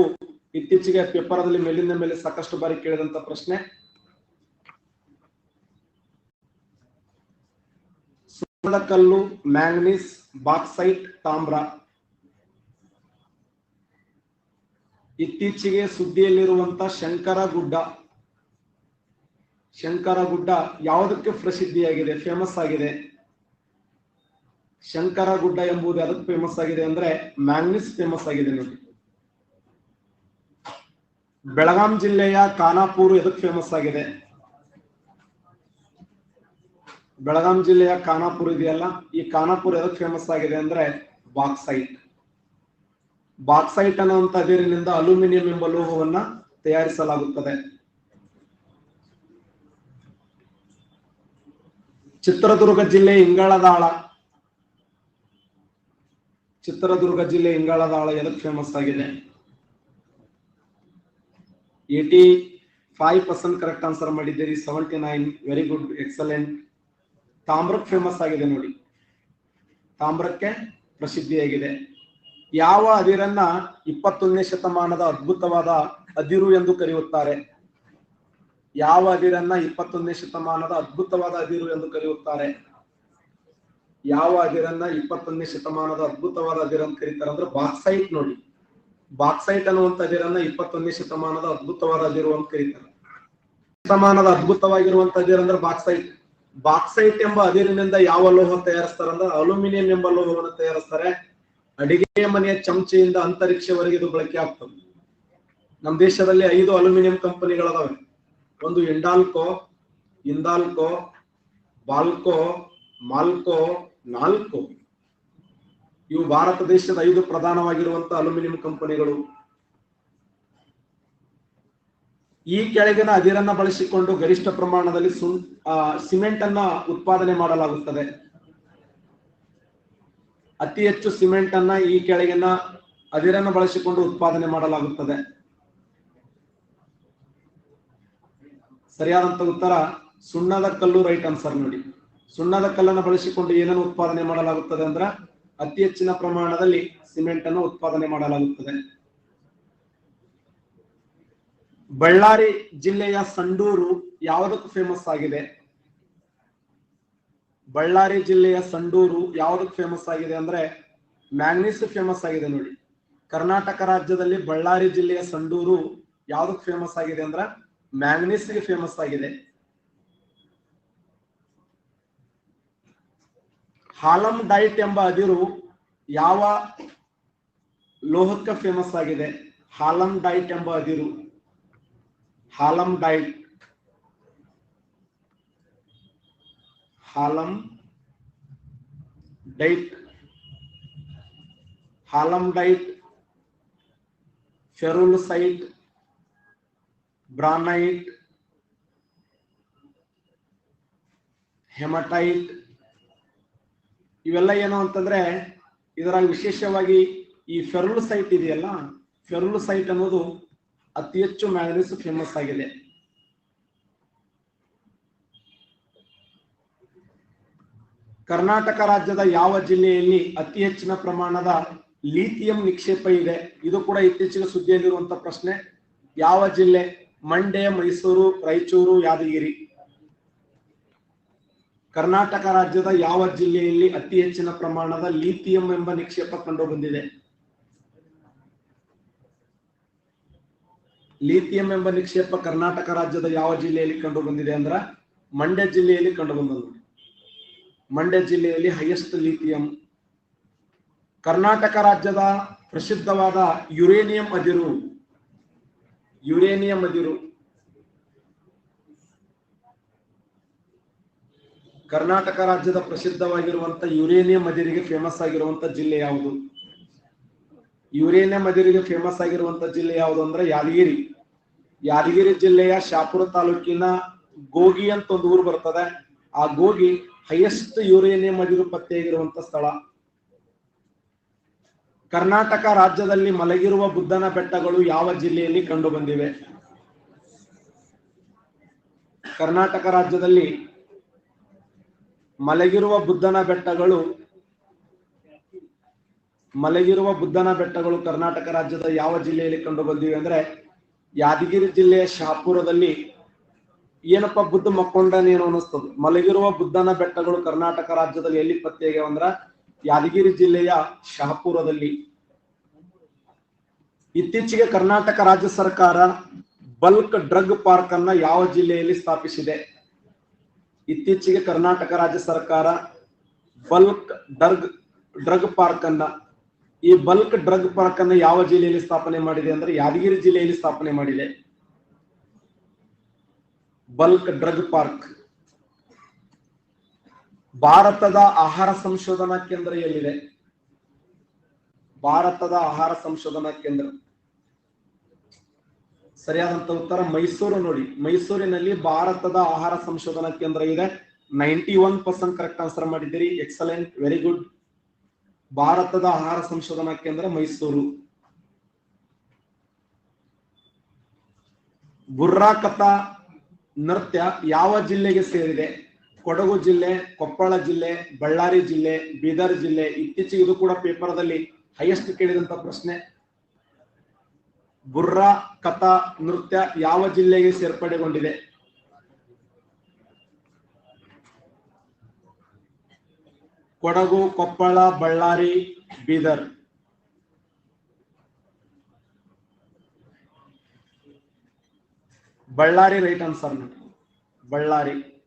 ಇತ್ತೀಚೆಗೆ ಪೇಪರ್ದಲ್ಲಿ ಮೇಲಿಂದ ಮೇಲೆ ಸಾಕಷ್ಟು ಬಾರಿ ಕೇಳಿದಂತ ಪ್ರಶ್ನೆ. ಸುವರ್ಣಕಲ್ಲು ಮ್ಯಾಂಗ್ನೀಸ್, ಬಾಕ್ಸೈಟ್, ತಾಮ್ರ. ಇತ್ತೀಚೆಗೆ ಸುದ್ದಿಯಲ್ಲಿರುವಂತ ಶಂಕರ ಗುಡ್ಡ ಶಂಕರ ಗುಡ್ಡ ಯಾವುದಕ್ಕೆ ಪ್ರಸಿದ್ಧಿಯಾಗಿದೆ ಫೇಮಸ್ ಆಗಿದೆ? ಶಂಕರಗುಡ್ಡ ಎಂಬುದು ಅದಕ್ಕೆ ಫೇಮಸ್ ಆಗಿದೆ ಅಂದ್ರೆ ಮ್ಯಾಂಗ್ನಿಸ್ ಫೇಮಸ್ ಆಗಿದೆ ನೋಡಿ. ಬೆಳಗಾಂ ಜಿಲ್ಲೆಯ ಖಾನಾಪುರ ಎದಕ್ಕೆ ಫೇಮಸ್ ಆಗಿದೆ? ಬೆಳಗಾಂ ಜಿಲ್ಲೆಯ ಖಾನಾಪುರ ಇದೆಯಲ್ಲ? ಈ ಖಾನಾಪುರ ಎದಕ್ಕೆ ಫೇಮಸ್ ಆಗಿದೆ ಅಂದ್ರೆ ಬಾಕ್ಸೈಟ್. ಬಾಕ್ಸೈಟ್ ಅನ್ನುವಂತ ಅದಿರಿನಿಂದ ಅಲ್ಯೂಮಿನಿಯಂ ಎಂಬ ಲೋಹವನ್ನ ತಯಾರಿಸಲಾಗುತ್ತದೆ. ಚಿತ್ರದುರ್ಗ ಜಿಲ್ಲೆ ಇಂಗಳದಾಳ. ಚಿತ್ರದುರ್ಗ ಜಿಲ್ಲೆ ಇಂಗಳದಾಳ ಎದಕ್ಕೆ ಫೇಮಸ್ ಆಗಿದೆ? Eighty five percent correct answer ಮಾಡಿದ್ದೀರಿ. Seventy nine very good excellent ತಾಮ್ರಕ್ಕೆ famous ಆಗಿದೆ ನೋಡಿ. ತಾಮ್ರಕ್ಕೆ ಪ್ರಸಿದ್ಧಿಯಾಗಿದೆ. ಯಾವ ಅದಿರನ್ನ ಇಪ್ಪತ್ತೊಂದನೇ ಶತಮಾನದ ಅದ್ಭುತವಾದ ಅದಿರು ಎಂದು ಕರೆಯುತ್ತಾರೆ? ಯಾವ ಅದಿರನ್ನ ಇಪ್ಪತ್ತೊಂದನೇ ಶತಮಾನದ ಅದ್ಭುತವಾದ ಅದಿರು ಎಂದು ಕರೆಯುತ್ತಾರೆ? ಯಾವ ಅದಿರನ್ನ ಇಪ್ಪತ್ತೊಂದನೇ ಶತಮಾನದ ಅದ್ಭುತವಾದ ಅದಿರ ಅಂತ ಕರೀತಾರೆ ಅಂದ್ರೆ ಬಾಕ್ಸೈಟ್ ನೋಡಿ. ಬಾಕ್ಸೈಟ್ ಅನ್ನುವಂತ ಅದಿರನ್ನ ಇಪ್ಪತ್ತೊಂದನೇ ಶತಮಾನದ ಅದ್ಭುತವಾದ ಅದಿರು ಅಂತ ಕರೀತಾರೆ. ಶತಮಾನದ ಅದ್ಭುತವಾಗಿರುವಂತ ಅದಿರ ಅಂದ್ರೆ ಬಾಕ್ಸೈಟ್. ಬಾಕ್ಸೈಟ್ ಎಂಬ ಅದಿರಿನಿಂದ ಯಾವ ಲೋಹ ತಯಾರಿಸ್ತಾರೆ ಅಂದ್ರೆ ಅಲ್ಯೂಮಿನಿಯಂ ಎಂಬ ಲೋಹವನ್ನು ತಯಾರಿಸ್ತಾರೆ. ಅಡಿಗೆ ಮನೆಯ ಚಮಚೆಯಿಂದ ಅಂತರಿಕ್ಷವರೆಗೆ ಇದು ಬಳಕೆ ಆಗ್ತದೆ. ನಮ್ಮ ದೇಶದಲ್ಲಿ ಐದು ಅಲ್ಯೂಮಿನಿಯಂ ಕಂಪನಿಗಳದಾವೆ. ಒಂದು ಇಂಡಾಲ್ಕೋ ಇಂದಾಲ್ಕೋ ಬಾಲ್ಕೋ, ಮಾಲ್ಕೋ ನಾಲ್ಕೋ. ಇವು ಭಾರತ ದೇಶದ ಐದು ಪ್ರಧಾನವಾಗಿರುವಂತಹ ಅಲ್ಯೂಮಿನಿಯಂ ಕಂಪನಿಗಳು. ಈ ಕೆಳಗಿನ ಅದಿರನ್ನ ಬಳಸಿಕೊಂಡು ಗರಿಷ್ಠ ಪ್ರಮಾಣದಲ್ಲಿ ಸುಂ ಸಿಮೆಂಟ್ ಅನ್ನ ಉತ್ಪಾದನೆ ಮಾಡಲಾಗುತ್ತದೆ. ಅತಿ ಹೆಚ್ಚು ಸಿಮೆಂಟ್ ಅನ್ನ ಈ ಕೆಳಗಿನ ಅದಿರನ್ನ ಬಳಸಿಕೊಂಡು ಉತ್ಪಾದನೆ ಮಾಡಲಾಗುತ್ತದೆ. ಸರಿಯಾದಂತ ಉತ್ತರ ಸುಣ್ಣದ ಕಲ್ಲು ರೈಟ್ ಆನ್ಸರ್ ನೋಡಿ. ಸುಣ್ಣದ ಕಲ್ಲನ್ನು ಬಳಸಿಕೊಂಡು ಏನನ್ನು ಉತ್ಪಾದನೆ ಮಾಡಲಾಗುತ್ತದೆ ಅಂದ್ರೆ ಅತಿ ಹೆಚ್ಚಿನ ಪ್ರಮಾಣದಲ್ಲಿ ಸಿಮೆಂಟ್ ಅನ್ನು ಉತ್ಪಾದನೆ ಮಾಡಲಾಗುತ್ತದೆ. ಬಳ್ಳಾರಿ ಜಿಲ್ಲೆಯ ಸಂಡೂರು ಯಾವುದಕ್ಕೆ ಫೇಮಸ್ ಆಗಿದೆ? ಬಳ್ಳಾರಿ ಜಿಲ್ಲೆಯ ಸಂಡೂರು ಯಾವುದಕ್ಕೆ ಫೇಮಸ್ ಆಗಿದೆ ಅಂದ್ರೆ ಮ್ಯಾಂಗ್ನೀಸ್ ಫೇಮಸ್ ಆಗಿದೆ ನೋಡಿ. ಕರ್ನಾಟಕ ರಾಜ್ಯದಲ್ಲಿ ಬಳ್ಳಾರಿ ಜಿಲ್ಲೆಯ ಸಂಡೂರು ಯಾವುದಕ್ಕೆ ಫೇಮಸ್ ಆಗಿದೆ ಅಂದ್ರೆ ಮ್ಯಾಂಗ್ನೀಸ್ಗೆ ಫೇಮಸ್ ಆಗಿದೆ. ಹಾಲಂ ಡೈಟ್ ಎಂಬ ಅದಿರು ಯಾವ ಲೋಹಕ್ಕೆ ಫೇಮಸ್ ಆಗಿದೆ? ಹಾಲಂ ಡೈಟ್ ಎಂಬ ಅದಿರು. ಹಾಲಂ ಡೈಟ್. ಹಾಲಂ ಡೈಟ್. ಹಾಲಂ ಡೈಟ್. ಫೆರುಲಸೈಟ್. ಬ್ರಾನೈಟ್. ಹೆಮಟೈಟ್. ಇವೆಲ್ಲ ಏನು ಅಂತಂದ್ರೆ ಇದರಲ್ಲಿ ವಿಶೇಷವಾಗಿ ಈ ಫೆರುಲಸೈಟ್ ಇದೆಯಲ್ಲ ಫೆರುಲಸೈಟ್ ಅನ್ನೋದು ಅತಿ ಹೆಚ್ಚು ಮ್ಯಾಂಗನೀಸ್ ಫೇಮಸ್ ಆಗಿದೆ. ಕರ್ನಾಟಕ ರಾಜ್ಯದ ಯಾವ ಜಿಲ್ಲೆಯಲ್ಲಿ ಅತಿ ಹೆಚ್ಚಿನ ಪ್ರಮಾಣದ ಲಿಥಿಯಂ ನಿಕ್ಷೇಪ ಇದೆ? ಇದು ಕೂಡ ಇತ್ತೀಚಿನ ಸುದ್ದಿಯಲ್ಲಿರುವಂತಹ ಪ್ರಶ್ನೆ. ಯಾವ ಜಿಲ್ಲೆ? ಮಂಡ್ಯ, ಮೈಸೂರು, ರಾಯಚೂರು, ಯಾದಗಿರಿ. ಕರ್ನಾಟಕ ರಾಜ್ಯದ ಯಾವ ಜಿಲ್ಲೆಯಲ್ಲಿ ಅತಿ ಹೆಚ್ಚಿನ ಪ್ರಮಾಣದ ಲಿಥಿಯಂ ಎಂಬ ನಿಕ್ಷೇಪ ಕಂಡು ಬಂದಿದೆ ಲಿಥಿಯಂ ಎಂಬ ನಿಕ್ಷೇಪ ಕರ್ನಾಟಕ ರಾಜ್ಯದ ಯಾವ ಜಿಲ್ಲೆಯಲ್ಲಿ ಕಂಡು ಬಂದಿದೆ ಅಂದ್ರ ಮಂಡ್ಯ ಜಿಲ್ಲೆಯಲ್ಲಿ ಕಂಡು ಬಂದದ್ದು ಮಂಡ್ಯ ಜಿಲ್ಲೆಯಲ್ಲಿ ಹೈಯೆಸ್ಟ್ ಲಿಥಿಯಂ. ಕರ್ನಾಟಕ ರಾಜ್ಯದ ಪ್ರಸಿದ್ಧವಾದ ಯುರೇನಿಯಂ ಅದಿರು. ಯುರೇನಿಯಂ ಅದಿರು. ಕರ್ನಾಟಕ ರಾಜ್ಯದ ಪ್ರಸಿದ್ಧವಾಗಿರುವಂತ ಯುರೇನಿಯಂ ಅದಿರಿಗೆ ಫೇಮಸ್ ಆಗಿರುವಂತ ಜಿಲ್ಲೆ ಯಾವುದು? ಯುರೇನಿಯಂ ಅದಿರಿಗೆ ಫೇಮಸ್ ಆಗಿರುವಂತ ಜಿಲ್ಲೆ ಯಾವುದು ಅಂದ್ರೆ ಯಾದಗಿರಿ. ಯಾದಗಿರಿ ಜಿಲ್ಲೆಯ ಶಾಪುರ ತಾಲೂಕಿನ ಗೋಗಿ ಅಂತ ಒಂದು ಊರು ಬರ್ತದೆ. ಆ ಗೋಗಿ ಹೈಯೆಸ್ಟ್ ಯುರೇನಿಯಂ ಅದಿರು ಪತ್ತೆಯಾಗಿರುವಂತ ಸ್ಥಳ. ಕರ್ನಾಟಕ ರಾಜ್ಯದಲ್ಲಿ ಮಲಗಿರುವ ಬುದ್ಧನ ಬೆಟ್ಟಗಳು ಯಾವ ಜಿಲ್ಲೆಯಲ್ಲಿ ಕಂಡು ಬಂದಿವೆ? ಕರ್ನಾಟಕ ರಾಜ್ಯದಲ್ಲಿ ಮಲಗಿರುವ ಬುದ್ಧನ ಬೆಟ್ಟಗಳು, ಮಲಗಿರುವ ಬುದ್ಧನ ಬೆಟ್ಟಗಳು ಕರ್ನಾಟಕ ರಾಜ್ಯದ ಯಾವ ಜಿಲ್ಲೆಯಲ್ಲಿ ಕಂಡು ಬಂದಿವೆ ಅಂದ್ರೆ ಯಾದಗಿರಿ ಜಿಲ್ಲೆಯ ಶಾಪುರದಲ್ಲಿ ಏನಪ್ಪ ಬುದ್ಧ ಮಕ್ಕೊಂಡನೇನು ಅನಿಸ್ತದ ಮಲಗಿರುವ ಬುದ್ಧನ ಬೆಟ್ಟಗಳು ಕರ್ನಾಟಕ ರಾಜ್ಯದಲ್ಲಿ ಎಲ್ಲಿ ಪತ್ತೆಗೆ ಅಂದ್ರ ಯಾದಗಿರಿ ಜಿಲ್ಲೆಯ ಶಾಪುರದಲ್ಲಿ. ಇತ್ತೀಚೆಗೆ ಕರ್ನಾಟಕ ರಾಜ್ಯ ಸರ್ಕಾರ ಬಲ್ಕ್ ಡ್ರಗ್ ಪಾರ್ಕ್ ಅನ್ನ ಯಾವ ಜಿಲ್ಲೆಯಲ್ಲಿ ಸ್ಥಾಪಿಸಿದೆ? ಇತ್ತೀಚೆಗೆ ಕರ್ನಾಟಕ ರಾಜ್ಯ ಸರ್ಕಾರ ಬಲ್ಕ್ ಡ್ರಗ್ ಡ್ರಗ್ ಪಾರ್ಕ್ ಅನ್ನ ಈ ಬಲ್ಕ್ ಡ್ರಗ್ ಪಾರ್ಕ್ ಅನ್ನ ಯಾವ ಜಿಲ್ಲೆಯಲ್ಲಿ ಸ್ಥಾಪನೆ ಮಾಡಿದೆ ಅಂದ್ರೆ ಯಾದಗಿರಿ ಜಿಲ್ಲೆಯಲ್ಲಿ ಸ್ಥಾಪನೆ ಮಾಡಿದೆ. Bulk drug park. ಭಾರತದ ಆಹಾರ ಸಂಶೋಧನಾ ಕೇಂದ್ರ ಎಲ್ಲಿದೆ? ಭಾರತದ ಆಹಾರ ಸಂಶೋಧನಾ ಕೇಂದ್ರ. ಸರಿಯಾದಂತ ಉತ್ತರ ಮೈಸೂರು ನೋಡಿ. ಮೈಸೂರಿನಲ್ಲಿ ಭಾರತದ ಆಹಾರ ಸಂಶೋಧನಾ ಕೇಂದ್ರ ಇದೆ. Ninety one percent correct answer ಮಾಡಿದ್ದೀರಿ. ಎಕ್ಸಲೆಂಟ್ ವೆರಿ ಗುಡ್ ಭಾರತದ ಆಹಾರ ಸಂಶೋಧನಾ ಕೇಂದ್ರ ಮೈಸೂರು. ಬುರ್ರಾಕತ ನೃತ್ಯ ಯಾವ ಜಿಲ್ಲೆಗೆ ಸೇರಿದೆ? ಕೊಡಗು ಜಿಲ್ಲೆ, ಕೊಪ್ಪಳ ಜಿಲ್ಲೆ, ಬಳ್ಳಾರಿ ಜಿಲ್ಲೆ, ಬೀದರ್ ಜಿಲ್ಲೆ. ಇತ್ತೀಚೆಗೆ ಇದು ಕೂಡ ಪೇಪರ್ದಲ್ಲಿ ಹೈಯೆಸ್ಟ್ ಕೇಳಿದಂತ ಪ್ರಶ್ನೆ. ಬುರ್ರಾ, ಕಥಾ, ನೃತ್ಯ ಯಾವ ಜಿಲ್ಲೆಗೆ ಸೇರ್ಪಡೆಗೊಂಡಿದೆ? Kodagu, Koppal, Ballari, Bidar. Ballari right answer Ballari.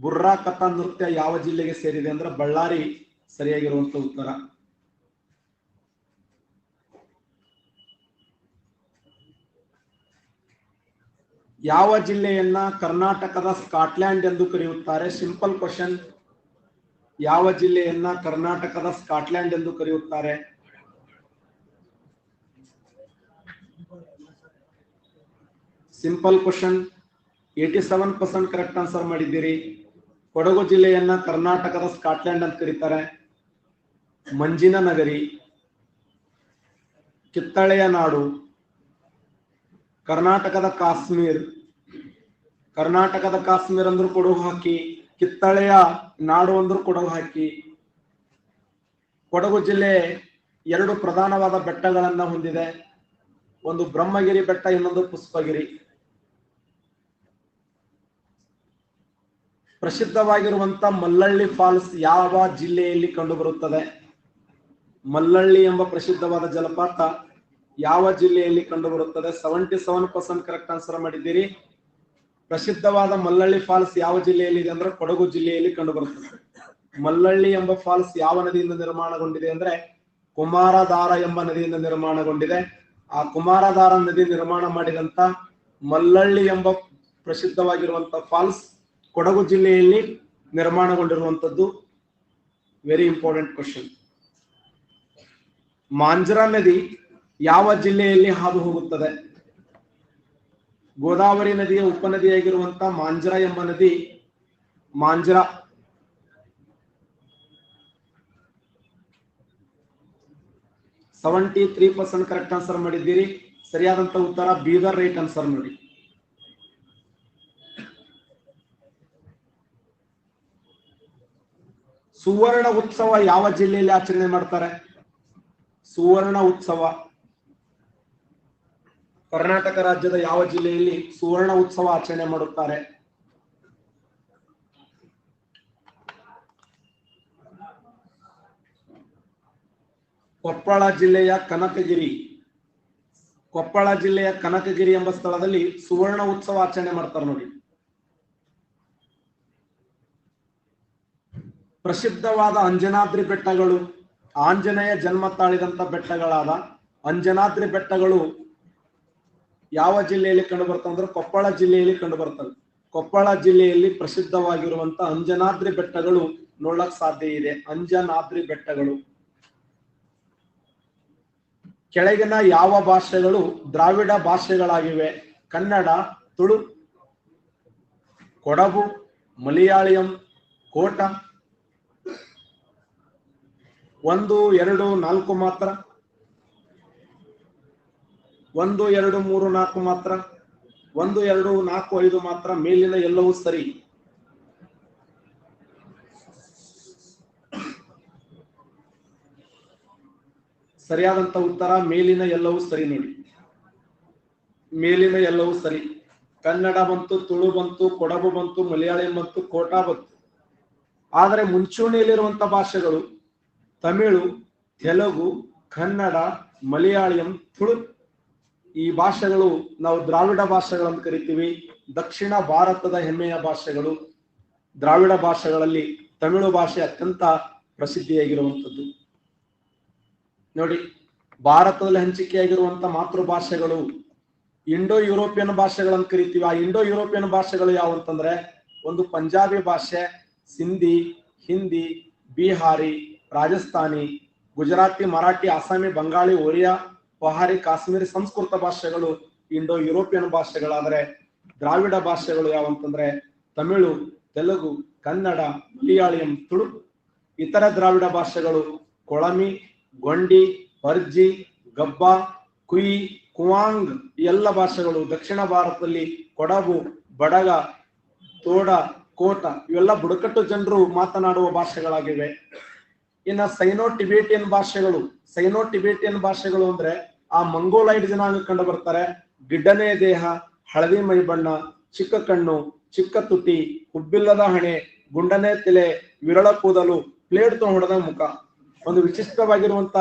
ಬುರ್ರಾ, ಕಥಾ, ನೃತ್ಯ ಯಾವ ಜಿಲ್ಲೆಗೆ ಸೇರಿದೆ ಅಂದ್ರೆ ಬಳ್ಳಾರಿ ಸರಿಯಾಗಿರುವಂತ ಉತ್ತರ. ಯಾವ ಜಿಲ್ಲೆಯನ್ನ ಕರ್ನಾಟಕದ ಸ್ಕಾಟ್ಲ್ಯಾಂಡ್ ಎಂದು ಕರೆಯುತ್ತಾರೆ? ಸಿಂಪಲ್ ಕ್ವಶನ್ ಯಾವ ಜಿಲ್ಲೆಯನ್ನ ಕರ್ನಾಟಕದ ಸ್ಕಾಟ್ಲ್ಯಾಂಡ್ ಎಂದು ಕರೆಯುತ್ತಾರೆ? Simple question eighty seven percent correct answer ಮಾಡಿದ್ದೀರಿ. ಕೊಡಗು ಜಿಲ್ಲೆಯನ್ನ ಕರ್ನಾಟಕದ ಸ್ಕಾಟ್ಲ್ಯಾಂಡ್ ಅಂತ ಕರೀತಾರೆ. ಮಂಜಿನ ನಗರಿ ಕಿತ್ತಳೆಯ ನಾಡು ಕರ್ನಾಟಕದ ಕಾಶ್ಮೀರ್. ಕರ್ನಾಟಕದ ಕಾಶ್ಮೀರ್ ಅಂದ್ರೂ ಕೊಡಗು ಹಾಕಿ, ಕಿತ್ತಳೆಯ ನಾಡು ಅಂದ್ರೂ ಕೊಡಗು ಹಾಕಿ. ಕೊಡಗು ಜಿಲ್ಲೆ ಎರಡು ಪ್ರಧಾನವಾದ ಬೆಟ್ಟಗಳನ್ನ ಹೊಂದಿದೆ. ಒಂದು ಬ್ರಹ್ಮಗಿರಿ ಬೆಟ್ಟ, ಇನ್ನೊಂದು ಪುಷ್ಪಗಿರಿ. ಪ್ರಸಿದ್ಧವಾಗಿರುವಂತ ಮಲ್ಲಳ್ಳಿ ಫಾಲ್ಸ್ ಯಾವ ಜಿಲ್ಲೆಯಲ್ಲಿ ಕಂಡುಬರುತ್ತದೆ? ಮಲ್ಲಳ್ಳಿ ಎಂಬ ಪ್ರಸಿದ್ಧವಾದ ಜಲಪಾತ ಯಾವ ಜಿಲ್ಲೆಯಲ್ಲಿ ಕಂಡುಬರುತ್ತದೆ? Seventy seven percent correct answer ಮಾಡಿದ್ದೀರಿ. ಪ್ರಸಿದ್ಧವಾದ ಮಲ್ಲಳ್ಳಿ ಫಾಲ್ಸ್ ಯಾವ ಜಿಲ್ಲೆಯಲ್ಲಿ ಇದೆ ಅಂದ್ರೆ ಕೊಡಗು ಜಿಲ್ಲೆಯಲ್ಲಿ ಕಂಡುಬರುತ್ತದೆ. ಮಲ್ಲಳ್ಳಿ ಎಂಬ ಫಾಲ್ಸ್ ಯಾವ ನದಿಯಿಂದ ನಿರ್ಮಾಣಗೊಂಡಿದೆ ಅಂದ್ರೆ ಕುಮಾರಧಾರ ಎಂಬ ನದಿಯಿಂದ ನಿರ್ಮಾಣಗೊಂಡಿದೆ. ಆ ಕುಮಾರಧಾರ ನದಿ ನಿರ್ಮಾಣ ಮಾಡಿದಂತ ಮಲ್ಲಳ್ಳಿ ಎಂಬ ಪ್ರಸಿದ್ಧವಾಗಿರುವಂತ ಫಾಲ್ಸ್ ಕೊಡಗು ಜಿಲ್ಲೆಯಲ್ಲಿ ನಿರ್ಮಾಣಗೊಂಡಿರುವಂತದ್ದು ವೆರಿ ಇಂಪಾರ್ಟೆಂಟ್ ಕ್ವಶನ್ ಮಾಂಜರಾ ನದಿ ಯಾವ ಜಿಲ್ಲೆಯಲ್ಲಿ ಹಾದು ಹೋಗುತ್ತದೆ? ಗೋದಾವರಿ ನದಿಯ ಉಪನದಿಯಾಗಿರುವಂತ ಮಾಂಜ್ರ ಎಂಬ ನದಿ Manjra. Seventy three percent correct answer ಮಾಡಿದ್ದೀರಿ. ಸರಿಯಾದಂತ ಉತ್ತರ ಬೀದರ್ ರೈಟ್ ಆನ್ಸರ್ ನೋಡಿ. ಸುವರ್ಣ ಉತ್ಸವ ಯಾವ ಜಿಲ್ಲೆಯಲ್ಲಿ ಆಚರಣೆ ಮಾಡ್ತಾರೆ? ಸುವರ್ಣ ಉತ್ಸವ. ಕರ್ನಾಟಕ ರಾಜ್ಯದ ಯಾವ ಜಿಲ್ಲೆಯಲ್ಲಿ ಸುವರ್ಣ ಉತ್ಸವ ಆಚರಣೆ ಮಾಡುತ್ತಾರೆ? ಕೊಪ್ಪಳ ಜಿಲ್ಲೆಯ ಕನಕಗಿರಿ. ಕೊಪ್ಪಳ ಜಿಲ್ಲೆಯ ಕನಕಗಿರಿ ಎಂಬ ಸ್ಥಳದಲ್ಲಿ ಸುವರ್ಣ ಉತ್ಸವ ಆಚರಣೆ ಮಾಡ್ತಾರೆ ನೋಡಿ. ಪ್ರಸಿದ್ಧವಾದ ಅಂಜನಾದ್ರಿ ಬೆಟ್ಟಗಳು, ಆಂಜನೇಯ ಜನ್ಮ ತಾಳಿದಂತ ಬೆಟ್ಟಗಳಾದ ಅಂಜನಾದ್ರಿ ಬೆಟ್ಟಗಳು ಯಾವ ಜಿಲ್ಲೆಯಲ್ಲಿ ಕಂಡು ಅಂದ್ರೆ ಕೊಪ್ಪಳ ಜಿಲ್ಲೆಯಲ್ಲಿ ಕಂಡು ಬರ್ತವೆ. ಕೊಪ್ಪಳ ಜಿಲ್ಲೆಯಲ್ಲಿ ಪ್ರಸಿದ್ಧವಾಗಿರುವಂತ ಅಂಜನಾದ್ರಿ ಬೆಟ್ಟಗಳು ನೋಡಕ್ ಸಾಧ್ಯ ಇದೆ. ಅಂಜನಾದ್ರಿ ಬೆಟ್ಟಗಳು. ಕೆಳಗಿನ ಯಾವ ಭಾಷೆಗಳು ದ್ರಾವಿಡ ಭಾಷೆಗಳಾಗಿವೆ? ಕನ್ನಡ, ತುಳು, ಕೊಡಗು ಮಲಯಾಳಿಯಂ ಕೋಟ. ಒಂದು, ಎರಡು, ನಾಲ್ಕು ಮಾತ್ರ. ಒಂದು, ಎರಡು, ಮೂರು, ನಾಲ್ಕು ಮಾತ್ರ. ಒಂದು, ಎರಡು, ನಾಲ್ಕು, ಐದು ಮಾತ್ರ. ಮೇಲಿನ ಎಲ್ಲವೂ ಸರಿ. ಸರಿಯಾದಂತ ಉತ್ತರ ಮೇಲಿನ ಎಲ್ಲವೂ ಸರಿ ನೋಡಿ. ಮೇಲಿನ ಎಲ್ಲವೂ ಸರಿ. ಕನ್ನಡ ಬಂತು, ತುಳು ಬಂತು, ಕೊಡಗು ಬಂತು, ಮಲಯಾಳಿ ಬಂತು, ಕೋಟಾ ಬಂತು. ಆದರೆ ಮುಂಚೂಣಿಯಲ್ಲಿರುವಂತ ಭಾಷೆಗಳು ತಮಿಳು, ತೆಲುಗು, ಕನ್ನಡ ಮಲಯಾಳಿಯಂ ತುಳು ಈ ಭಾಷೆಗಳು ನಾವು ದ್ರಾವಿಡ ಭಾಷೆಗಳನ್ನು ಕರಿತೀವಿ. ದಕ್ಷಿಣ ಭಾರತದ ಹೆಮ್ಮೆಯ ಭಾಷೆಗಳು. ದ್ರಾವಿಡ ಭಾಷೆಗಳಲ್ಲಿ ತಮಿಳು ಭಾಷೆ ಅತ್ಯಂತ ಪ್ರಸಿದ್ಧಿಯಾಗಿರುವಂಥದ್ದು. ನೋಡಿ, ಭಾರತದಲ್ಲಿ ಹಂಚಿಕೆಯಾಗಿರುವಂತ ಮಾತೃಭಾಷೆಗಳು ಇಂಡೋ ಯುರೋಪಿಯನ್ ಭಾಷೆಗಳನ್ನು ಕರಿತೀವಿ. ಆ ಇಂಡೋ ಯುರೋಪಿಯನ್ ಭಾಷೆಗಳು ಯಾವು ಅಂತಂದ್ರೆ, ಒಂದು ಪಂಜಾಬಿ ಭಾಷೆ, ಸಿಂಧಿ, ಹಿಂದಿ, ಬಿಹಾರಿ, ರಾಜಸ್ಥಾನಿ, ಗುಜರಾತಿ, ಮರಾಠಿ, ಅಸ್ಸಾಮಿ, ಬಂಗಾಳಿ, ಒರಿಯಾ ಪಹಾರಿ ಕಾಶ್ಮೀರಿ ಸಂಸ್ಕೃತ ಭಾಷೆಗಳು, ಇಂಡೋ ಯುರೋಪಿಯನ್ ಭಾಷೆಗಳಾದರೆ ದ್ರಾವಿಡ ಭಾಷೆಗಳು ಯಾವಂತಂದ್ರೆ ತಮಿಳು, ತೆಲುಗು, ಕನ್ನಡ ಮಲಯಾಳಿಯಂ ತುಳು. ಇತರ ದ್ರಾವಿಡ ಭಾಷೆಗಳು ಕೊಳಮಿ, ಗೊಂಡಿ ಪರ್ಜಿ ಗಬ್ಬ, ಕುಯಿ, ಕುವಾಂಗ್ ಎಲ್ಲ ಭಾಷೆಗಳು ದಕ್ಷಿಣ ಭಾರತದಲ್ಲಿ ಕೊಡಗು, ಬಡಗ, ತೋಡ, ಕೋಟ ಇವೆಲ್ಲ ಬುಡಕಟ್ಟು ಜನರು ಮಾತನಾಡುವ ಭಾಷೆಗಳಾಗಿವೆ. ಇನ್ನ ಸೈನೋ ಟಿಬೇಟಿಯನ್ ಭಾಷೆಗಳು ಸೈನೋ ಟಿಬೇಟಿಯನ್ ಭಾಷೆಗಳು ಅಂದ್ರೆ ಆ ಮಂಗೋಲೈಡ್ ಜನಾಂಗ ಕಂಡು ಬರ್ತಾರೆ. ಗಿಡ್ಡನೇ ದೇಹ, ಹಳದಿ ಮೈ ಬಣ್ಣ, ಚಿಕ್ಕ ಕಣ್ಣು, ಚಿಕ್ಕ ತುಟಿ, ಹುಬ್ಬಿಲ್ಲದ ಹಣೆ, ಗುಂಡನೆ ತಲೆ, ವಿರಳ ಕೂದಲು, ಪ್ಲೇಟ್ ಹೊಡೆದ ಮುಖ. ಒಂದು ವಿಶಿಷ್ಟವಾಗಿರುವಂತ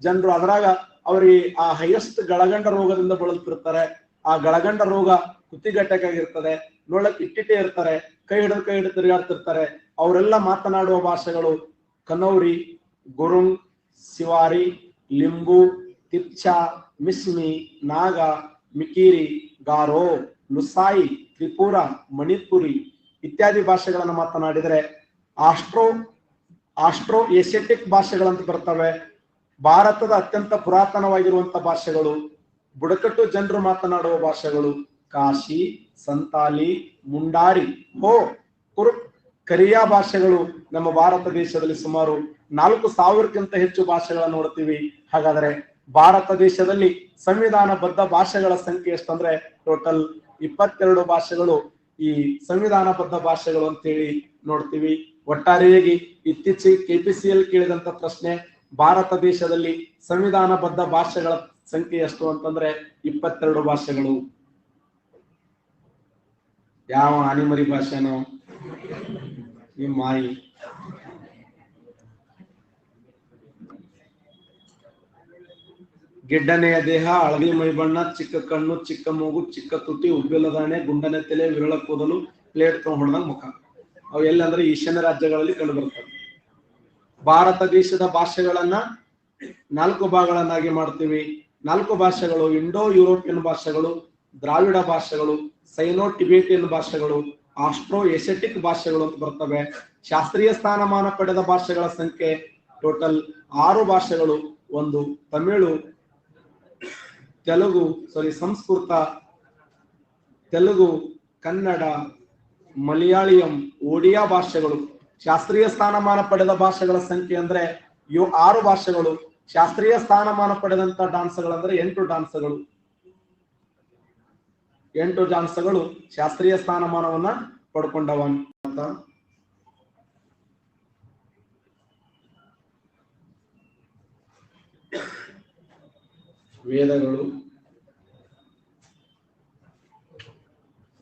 ಜನರು ಅದರಾಗ ಅವ್ರಿಗೆ ಆ ಹೈಯೆಸ್ಟ್ ಗಳಗಂಡ ರೋಗದಿಂದ ಬಳಲ್ತಿರ್ತಾರೆ. ಆ ಗಳಗಂಡ ರೋಗ ಕುತ್ತಿಗಟ್ಟಕ್ಕಾಗಿರ್ತದೆ. ನೋಡಕ್ ಇಟ್ಟಿಟ್ಟೆ ಇರ್ತಾರೆ. ಕೈ ಹಿಡಿದು ಕೈ ಹಿಡಿದು ತಿರುಗಾಡ್ತಿರ್ತಾರೆ. ಅವರೆಲ್ಲ ಮಾತನಾಡುವ ಭಾಷೆಗಳು ಕನೌರಿ ಗುರುಂಗ್ ಸಿವಾರಿ ಲಿಂಬು ತಿಪ್ಚ ಮಿಸ್ಮಿ, ನಾಗ, ಮಿಕೀರಿ, ಗಾರೋ, ನುಸಾಯಿ, ತ್ರಿಪುರ, ಮಣಿಪುರಿ ಇತ್ಯಾದಿ ಭಾಷೆಗಳನ್ನು ಮಾತನಾಡಿದರೆ ಆಸ್ಟ್ರೋ ಆಸ್ಟ್ರೋ ಏಷ್ಯಟಿಕ್ ಭಾಷೆಗಳಂತ ಬರ್ತವೆ. ಭಾರತದ ಅತ್ಯಂತ ಪುರಾತನವಾಗಿರುವಂತಹ ಭಾಷೆಗಳು, ಬುಡಕಟ್ಟು ಜನರು ಮಾತನಾಡುವ ಭಾಷೆಗಳು, ಕಾಶಿ, ಸಂತಾಲಿ, ಮುಂಡಾರಿ, ಹೋ, ಕುರು, ಕರಿಯಾ ಭಾಷೆಗಳು ನಮ್ಮ ಭಾರತ ದೇಶದಲ್ಲಿ ಸುಮಾರು ನಾಲ್ಕು ಸಾವಿರಕ್ಕಿಂತ ಹೆಚ್ಚು ಭಾಷೆಗಳನ್ನು ನೋಡ್ತೀವಿ. ಹಾಗಾದ್ರೆ ಭಾರತ ದೇಶದಲ್ಲಿ ಸಂವಿಧಾನ ಬದ್ಧ ಭಾಷೆಗಳ ಸಂಖ್ಯೆ ಎಷ್ಟಂದ್ರೆ ಟೋಟಲ್ ಇಪ್ಪತ್ತೆರಡು ಭಾಷೆಗಳು ಈ ಸಂವಿಧಾನಬದ್ಧ ಭಾಷೆಗಳು ಅಂತೇಳಿ ನೋಡ್ತೀವಿ. ಒಟ್ಟಾರೆಯಾಗಿ ಇತ್ತೀಚೆಗೆ ಕೆಪಿಸಿಎಲ್ ಕೇಳಿದಂತ ಪ್ರಶ್ನೆ, ಭಾರತ ದೇಶದಲ್ಲಿ ಸಂವಿಧಾನಬದ್ಧ ಭಾಷೆಗಳ ಸಂಖ್ಯೆ ಎಷ್ಟು ಅಂತಂದ್ರೆ ಇಪ್ಪತ್ತೆರಡು ಭಾಷೆಗಳು. ಯಾವ ಆನಿಮರಿ ಭಾಷೆನೋ? ನಿಮ್ಮ ಮಾಯಿ. ಗೆಡ್ಡನೆಯ ದೇಹ ಹಳದಿ ಮೈಬಣ್ಣ, ಚಿಕ್ಕ ಕಣ್ಣು, ಚಿಕ್ಕ ಮೂಗು, ಚಿಕ್ಕ ತುಟಿ ಉಬ್ಬಿಲ್ಲದಾಣೆ ಗುಂಡನೆ ತಲೆ ವಿರಳ ಕೂದಲು ಪ್ಲೇಟ್ ತಗೊಂಡ್ ಮುಖ. ಅವು ಎಲ್ಲಂದ್ರೆ ಈಶಾನ್ಯ ರಾಜ್ಯಗಳಲ್ಲಿ ಕಂಡು ಬರ್ತವೆ ಭಾರತ ದೇಶದ ಭಾಷೆಗಳನ್ನ ನಾಲ್ಕು ಭಾಗಗಳನ್ನಾಗಿ ಮಾಡ್ತೀವಿ. ನಾಲ್ಕು ಭಾಷೆಗಳು ಇಂಡೋ ಯುರೋಪಿಯನ್ ಭಾಷೆಗಳು, ದ್ರಾವಿಡ ಭಾಷೆಗಳು, ಸೈನೋ ಟಿಬೇಟಿಯನ್ ಭಾಷೆಗಳು, ಆಸ್ಟ್ರೋ ಎಸೆಟಿಕ್ ಭಾಷೆಗಳು ಅಂತ ಬರ್ತವೆ. ಶಾಸ್ತ್ರೀಯ ಸ್ಥಾನಮಾನ ಪಡೆದ ಭಾಷೆಗಳ ಸಂಖ್ಯೆ ಟೋಟಲ್ ಆರು ಭಾಷೆಗಳು. ಒಂದು ತಮಿಳು ತೆಲುಗು ಸಾರಿ ಸಂಸ್ಕೃತ, ತೆಲುಗು, ಕನ್ನಡ ಮಲಯಾಳಿಯಂ ಒಡಿಯಾ ಭಾಷೆಗಳು. ಶಾಸ್ತ್ರೀಯ ಸ್ಥಾನಮಾನ ಪಡೆದ ಭಾಷೆಗಳ ಸಂಖ್ಯೆ ಅಂದ್ರೆ ಇವು ಆರು ಭಾಷೆಗಳು. ಶಾಸ್ತ್ರೀಯ ಸ್ಥಾನಮಾನ ಪಡೆದಂತ ಡಾನ್ಸ್ಗಳಂದ್ರೆ ಎಂಟು ಡಾನ್ಸ್ಗಳು. ಎಂಟು ಡಾನ್ಸ್ಗಳು ಶಾಸ್ತ್ರೀಯ ಸ್ಥಾನಮಾನವನ್ನ ಪಡ್ಕೊಂಡವ ಅಂತ. ವೇದಗಳು,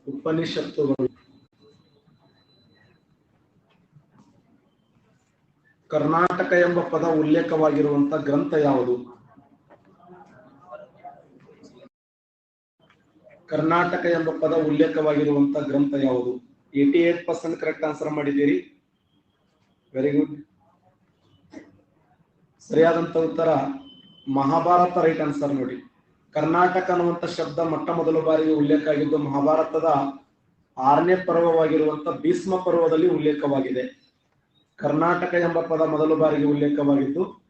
ಉಪನಿಷತ್ತುಗಳು, ಕರ್ನಾಟಕ ಎಂಬ ಪದ ಉಲ್ಲೇಖವಾಗಿರುವಂತ ಗ್ರಂಥ ಯಾವುದು? ಕರ್ನಾಟಕ ಎಂಬ ಪದ ಉಲ್ಲೇಖವಾಗಿರುವಂತ ಗ್ರಂಥ ಯಾವುದು? Eighty eight percent correct answer ಮಾಡಿದ್ದೀರಿ? ವೆರಿ ಗುಡ್ ಸರಿಯಾದಂತ ಉತ್ತರ ಮಹಾಭಾರತ ರೈಟ್ ಆನ್ಸರ್ ನೋಡಿ. ಕರ್ನಾಟಕ ಅನ್ನುವಂಥ ಶಬ್ದ ಮೊಟ್ಟ ಮೊದಲ ಬಾರಿಗೆ ಉಲ್ಲೇಖ ಆಗಿದ್ದು ಮಹಾಭಾರತದ ಆರನೇ ಪರ್ವವಾಗಿರುವಂತ ಭೀಷ್ಮ ಪರ್ವದಲ್ಲಿ ಉಲ್ಲೇಖವಾಗಿದೆ. ಕರ್ನಾಟಕ ಎಂಬ ಪದ ಮೊದಲ ಬಾರಿಗೆ ಉಲ್ಲೇಖವಾಗಿದ್ದು,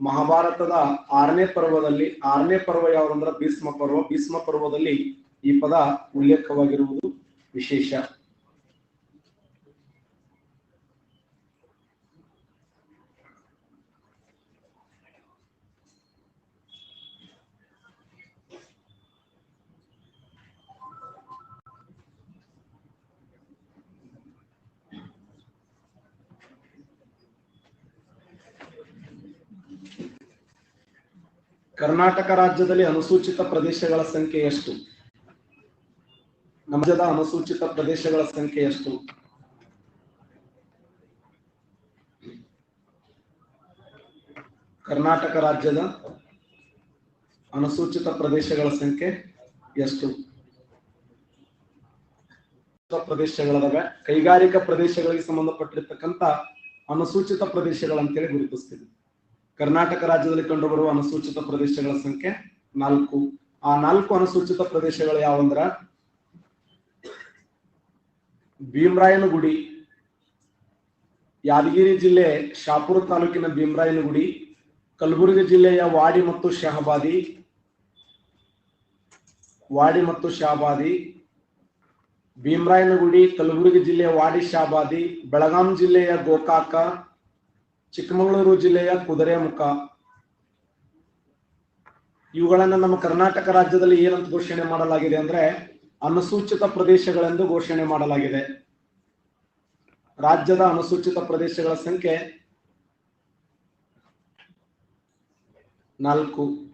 ಮಹಾಭಾರತದ ಆರನೇ ಪರ್ವದಲ್ಲಿ, ಆರನೇ ಪರ್ವ ಯಾವುದಂದ್ರೆ ಭೀಷ್ಮ ಪರ್ವ, ಭೀಷ್ಮ ಪರ್ವದಲ್ಲಿ ಈ ಪದ ಉಲ್ಲೇಖವಾಗಿರುವುದು ವಿಶೇಷ. ಕರ್ನಾಟಕ ರಾಜ್ಯದಲ್ಲಿ ಅನುಸೂಚಿತ ಪ್ರದೇಶಗಳ ಸಂಖ್ಯೆ ಎಷ್ಟು? ನಮ್ಮದ ಅನುಸೂಚಿತ ಪ್ರದೇಶಗಳ ಸಂಖ್ಯೆ ಎಷ್ಟು? ಕರ್ನಾಟಕ ರಾಜ್ಯದ ಅನುಸೂಚಿತ ಪ್ರದೇಶಗಳ ಸಂಖ್ಯೆ ಎಷ್ಟು? ಪ್ರದೇಶಗಳದಾವೆ ಕೈಗಾರಿಕಾ ಪ್ರದೇಶಗಳಿಗೆ ಸಂಬಂಧಪಟ್ಟಿರ್ತಕ್ಕಂಥ ಅನುಸೂಚಿತ ಪ್ರದೇಶಗಳಂತೇಳಿ ಗುರುತಿಸ್ತೀವಿ. ಕರ್ನಾಟಕ ರಾಜ್ಯದಲ್ಲಿ ಕಂಡುಬರುವ ಅನುಸೂಚಿತ ಪ್ರದೇಶಗಳ ಸಂಖ್ಯೆ ನಾಲ್ಕು. ಆ ನಾಲ್ಕು ಅನುಸೂಚಿತ ಪ್ರದೇಶಗಳು ಯಾವಂದ್ರ? ಭೀಮರಾಯನಗುಡಿ, ಯಾದಗಿರಿ ಜಿಲ್ಲೆ ಶಾಪುರ ತಾಲೂಕಿನ ಭೀಮರಾಯನಗುಡಿ, ಕಲಬುರಗಿ ಜಿಲ್ಲೆಯ ವಾಡಿ ಮತ್ತು ಶಹಬಾದಿ, ವಾಡಿ ಮತ್ತು ಶಹಬಾದಿ, ಭೀಮರಾಯನಗುಡಿ, ಕಲಬುರಗಿ ಜಿಲ್ಲೆಯ ವಾಡಿ, ಶಹಬಾದಿ, ಬೆಳಗಾಂ ಜಿಲ್ಲೆಯ ಗೋಕಾಕ ಚಿಕ್ಕಮಗಳೂರು ಜಿಲ್ಲೆಯ ಕುದುರೆಮುಖ ಇವುಗಳನ್ನು ನಮ್ಮ ಕರ್ನಾಟಕ ರಾಜ್ಯದಲ್ಲಿ ಏನಂತ ಘೋಷಣೆ ಮಾಡಲಾಗಿದೆ ಅಂದ್ರೆ ಅನುಸೂಚಿತ ಪ್ರದೇಶಗಳೆಂದು ಘೋಷಣೆ ಮಾಡಲಾಗಿದೆ. ರಾಜ್ಯದ ಅನುಸೂಚಿತ ಪ್ರದೇಶಗಳ ಸಂಖ್ಯೆ ನಾಲ್ಕು.